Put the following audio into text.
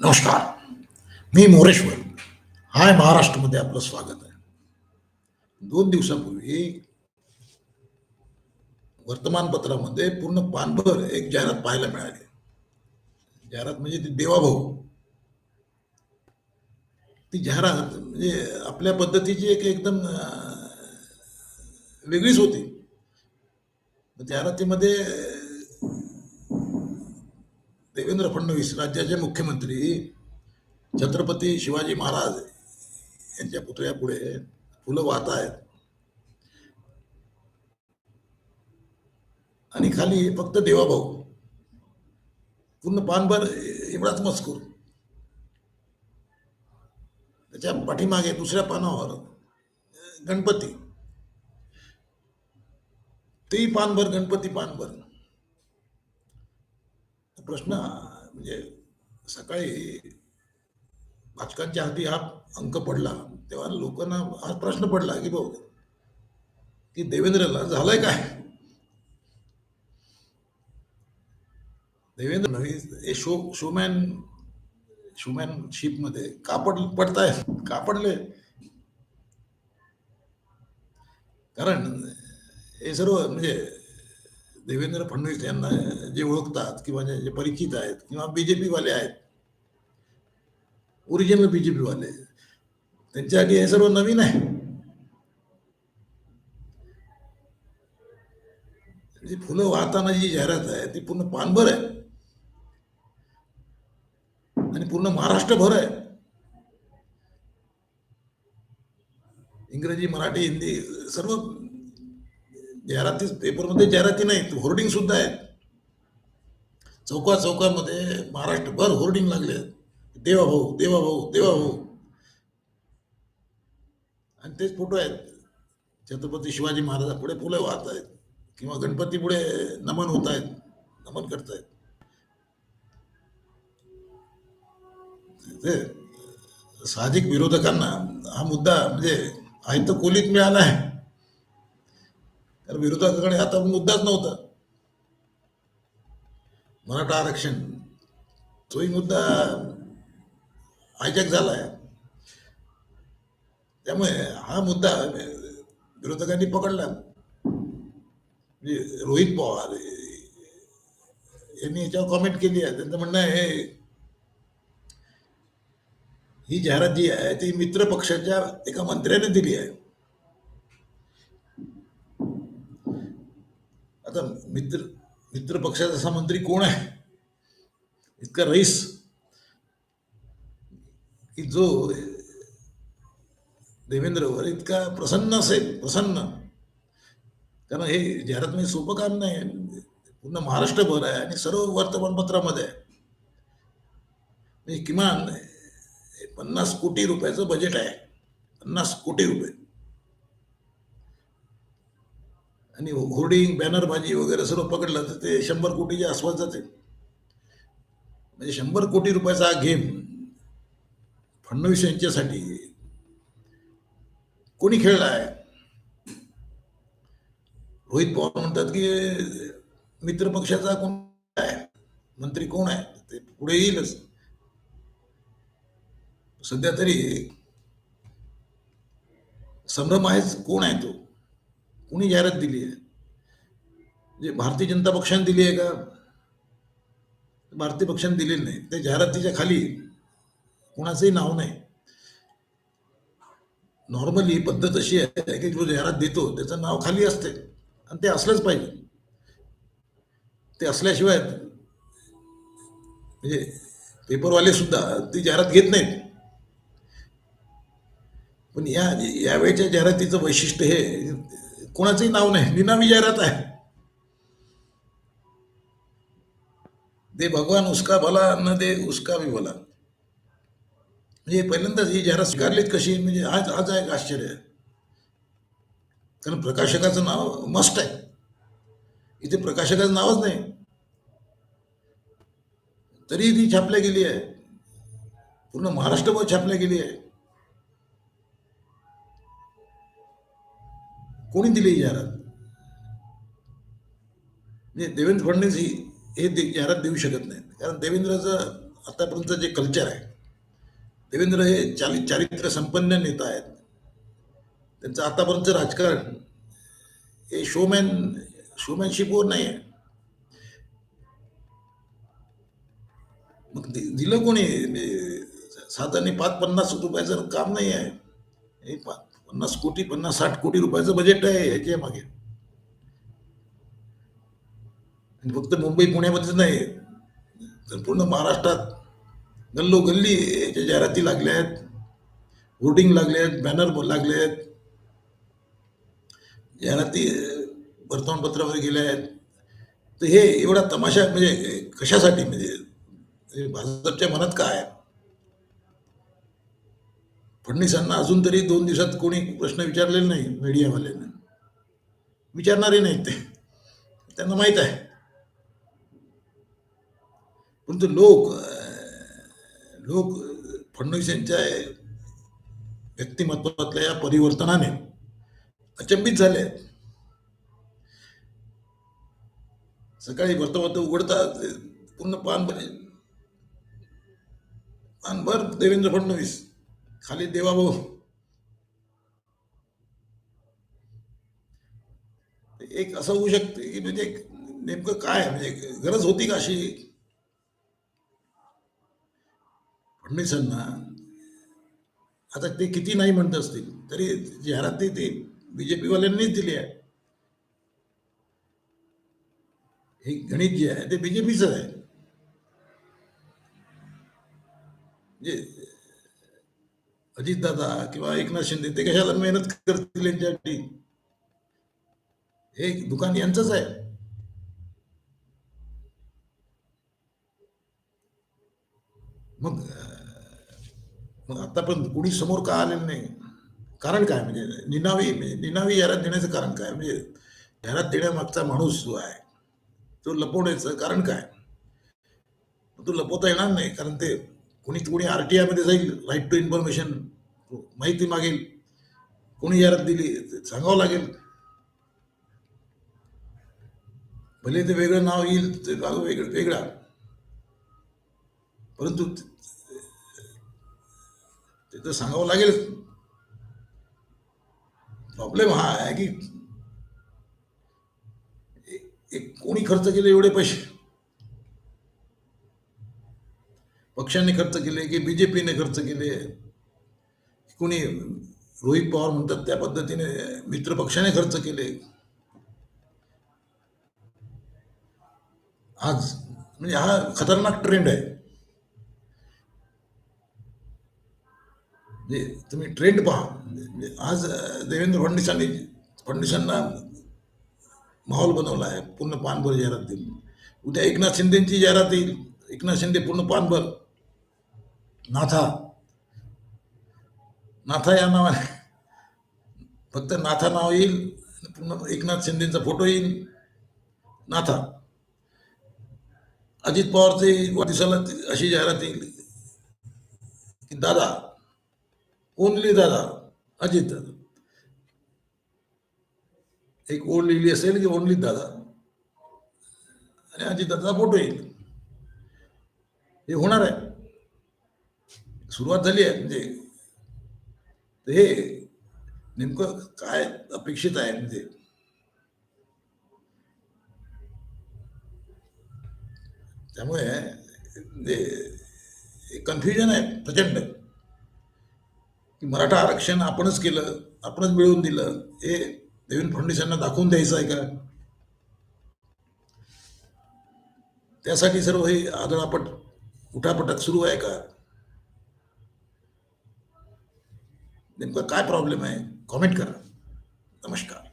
नमस्कार. मी मोरेश्वर हाय महाराष्ट्रमध्ये आपलं स्वागत आहे. दोन दिवसापूर्वी वर्तमानपत्रामध्ये पूर्ण पानभर एक जाहिरात पाहायला मिळाली. जाहिरात म्हणजे ती देवाभाऊ. ती जाहिरात म्हणजे आपल्या पद्धतीची एक एकदम वेगळीच होती. जाहिरातीमध्ये देवेंद्र फडणवीस राज्याचे मुख्यमंत्री छत्रपती शिवाजी महाराज यांच्या पुतळ्यापुढे फुलं वाहत आहेत. आणि खाली फक्त देवाभाऊ. पूर्ण पानभर एवढाच मजकूर. त्याच्या पाठीमागे दुसऱ्या पानावर गणपती. तेही पानभर गणपती पानभर. प्रश्न म्हणजे सकाळी वाचकांच्या हाती हा अंक पडला तेव्हा लोकांना हा प्रश्न पडला की भाऊ की देवेंद्रला झालंय काय? देवेंद्र हे शो शोमॅन शोमॅनशिपमध्ये का पड पडताय का पडले कारण हे सर्व म्हणजे देवेंद्र फडणवीस यांना जे ओळखतात किंवा जे परिचित आहेत किंवा बीजेपीवाले आहेत ओरिजिनल बीजेपीवाले त्यांच्यासाठी हे सर्व नवीन आहे. जी फुलं वाहताना जी जाहिरात आहे ती पूर्ण पानभर आहे. आणि पूर्ण महाराष्ट्रभर आहे. इंग्रजी मराठी हिंदी सर्व जाहिराती पेपरमध्ये जाहिराती नाहीत होर्डिंग सुद्धा आहेत. चौका चौकामध्ये महाराष्ट्रभर होर्डिंग लागले आहेत. देवा भाऊ देवा भाऊ देवा भाऊ. आणि तेच फोटो आहेत. छत्रपती शिवाजी महाराजापुढे फुलं वाहत आहेत किंवा गणपतीपुढे नमन होत आहेत नमन करतायत ते साहजिक विरोधकांना हा मुद्दा म्हणजे आयत कोलीत मिळाला आहे. कारण विरोधकाकडे आता मुद्दाच नव्हता. मराठा आरक्षण तोही मुद्दा हायजॅक झालाय. त्यामुळे हा मुद्दा विरोधकांनी पकडला. म्हणजे रोहित पवार यांनी याच्यावर कॉमेंट केली आहे. त्यांचं म्हणणं आहे हे ही जाहिरात जी आहे ती मित्र पक्षाच्या एका मंत्र्याने दिली आहे. आता मित्र मित्र पक्षाचा असा मंत्री कोण आहे? इतका रईस की जो देवेंद्रवर इतका प्रसन्न असेल प्रसन्न. कारण हे जाहिरात म्हणजे सोपं काम नाही. पूर्ण महाराष्ट्रभर आहे आणि सर्व वर्तमानपत्रामध्ये आहे. म्हणजे किमान पन्नास कोटी रुपयाचं बजेट आहे. पन्नास कोटी रुपये. आणि होर्डिंग बॅनरबाजी वगैरे सर्व पकडलं तर ते शंभर कोटीच्या आसपास जाते म्हणजे शंभर कोटी रुपयाचा हा गेम फडणवीस यांच्यासाठी कोणी खेळला आहे? रोहित पवार म्हणतात की मित्र पक्षाचा कोण आहे? मंत्री कोण आहे? ते पुढे येईलच. सध्या तरी संभ्रम आहेच कोण आहे तो? कोणी जाहिरात दिली आहे? म्हणजे भारतीय जनता पक्षाने दिली आहे का? भारतीय पक्षाने दिलेली नाही. त्या जाहिरातीच्या खाली कोणाचंही नाव नाही. नॉर्मली पद्धत अशी आहे की जो जाहिरात देतो त्याचं नाव खाली असते. आणि ते असलंच पाहिजे. ते असल्याशिवाय म्हणजे पेपरवाले सुद्धा ती जाहिरात घेत नाहीत. पण या यावेळच्या जाहिरातीचं वैशिष्ट्य हे कोणाचंही नाव नाही. निनावी जाहिरात आहे. दे भगवान उसका भला न दे उसका भी भला. म्हणजे पहिल्यांदाच ही जाहिरात स्वीकारलीत कशी? म्हणजे आज आज एक आश्चर्य आहे. कारण प्रकाशकाचं नाव मस्ट आहे. इथे प्रकाशकाचं नावच नाही. तरी ती छापल्या गेली आहे. पूर्ण महाराष्ट्रभर छापल्या गेली आहे. कोणी दिली जाहिरात. म्हणजे देवेंद्र फडणवीस ही हे दे- जाहिरात देऊ शकत नाहीत. कारण देवेंद्रचं आतापर्यंत जे कल्चर आहे देवेंद्र हे चाली चारित्र्य संपन्न नेता आहेत. त्यांचं आतापर्यंत राजकारण हे शोमॅन शोमॅनशिपवर नाही आहे मग दिलं कोणी? म्हणजे साधारण पाच पन्नास रुपयाचं काम नाही आहे हे पा- पन्नास कोटी पन्नास साठ कोटी रुपयाचं बजेट आहे ह्याच्या मागे. आणि फक्त मुंबई पुण्यामध्येच नाही तर पूर्ण महाराष्ट्रात गल्लोगल्ली याच्या जाहिराती लागल्या आहेत होर्डिंग लागले आहेत बॅनर लागले आहेत. जाहिराती वर्तमानपत्रावर गेल्या आहेत. तर हे एवढा तमाशा म्हणजे कशासाठी? म्हणजे म्हणजे भाजपच्या मनात काय आहे? फडणवीसांना अजून तरी दोन दिवसात कोणी प्रश्न विचारलेले नाही मीडियावाल्यांना. विचारणारे नाहीत ते. त्यांना माहीत आहे. परंतु लोक लोक फडणवीस यांच्या व्यक्तिमत्वातल्या या परिवर्तनाने अचंबित झाले आहेत. सकाळी वर्तमान उघडतात पूर्ण पानभर पानभर देवेंद्र फडणवीस खाली देवाभाऊ एक असं होऊ शकते की म्हणजे नेमकं काय? म्हणजे गरज होती का अशी? फडणवीसांना आता ते किती नाही म्हणत असतील तरी जाहिरात ते ते बीजेपी वाल्यांनीच दिली आहे. हे गणित जे आहे ते बीजेपीच आहे. म्हणजे अजितदादा किंवा एकनाथ शिंदे ते कशाला मेहनत करतील यांच्यासाठी? हे दुकान यांचंच आहे. मग मग आतापर्यंत कुणी समोर का आलेलं नाही? कारण काय? म्हणजे निनावी निनावी यारात देण्याचं कारण काय? म्हणजे जाहिरात देण्यामागचा माणूस जो आहे तो लपवण्याचं कारण काय? तो लपवता येणार नाही कारण ते कोणी कोणी आर टी आयमध्ये जाईल राईट टू इन्फॉर्मेशन माहिती मागेल. कोणी जाहिरात दिली सांगावं लागेल. भले ते वेगळं नाव येईल ते नाव वेगळं वेगळा. परंतु ते तर सांगावं लागेल. प्रॉब्लेम हा आहे की एक- एक कोणी खर्च केले एवढे पैसे. पक्षाने खर्च केले की बीजेपीने खर्च केले? कोणी रोहित पवार म्हणतात त्या पद्धतीने मित्र पक्षाने खर्च केले. आज म्हणजे हा खतरनाक ट्रेंड आहे. म्हणजे तुम्ही ट्रेंड पहा. म्हणजे आज देवेंद्र फडणवीसांनी फडणवीसांना माहोल बनवला आहे. पूर्ण पानभर जाहिरात दिली उद्या एकनाथ शिंदेची जाहिरात येईल. एकनाथ शिंदे पूर्ण पानभर. नाथा. नाथा या नावाने फक्त नाथा नाव येईल आणि एकनाथ शिंदेचा फोटो येईल. नाथा. अजित पवारचे दिसाला अशी जाहिरात येईल की दादा ओनली दादा अजित. दादा एक ओढ लिहिली असेल की ओनली दादा. आणि अजित दादा फोटो येईल. हे होणार आहे. सुरुवात झाली आहे म्हणजे हे नेमकं काय अपेक्षित आहे म्हणजे? त्यामुळे म्हणजे कन्फ्युजन आहे प्रचंड. की मराठा आरक्षण आपणच केलं आपणच मिळवून दिलं हे देवेंद्र फडणवीस यांना दाखवून द्यायचं आहे का? त्यासाठी सर्व हे आदळापट उठापटात सुरू आहे का? नेमकं काय प्रॉब्लेम आहे कॉमेंट करा नमस्कार।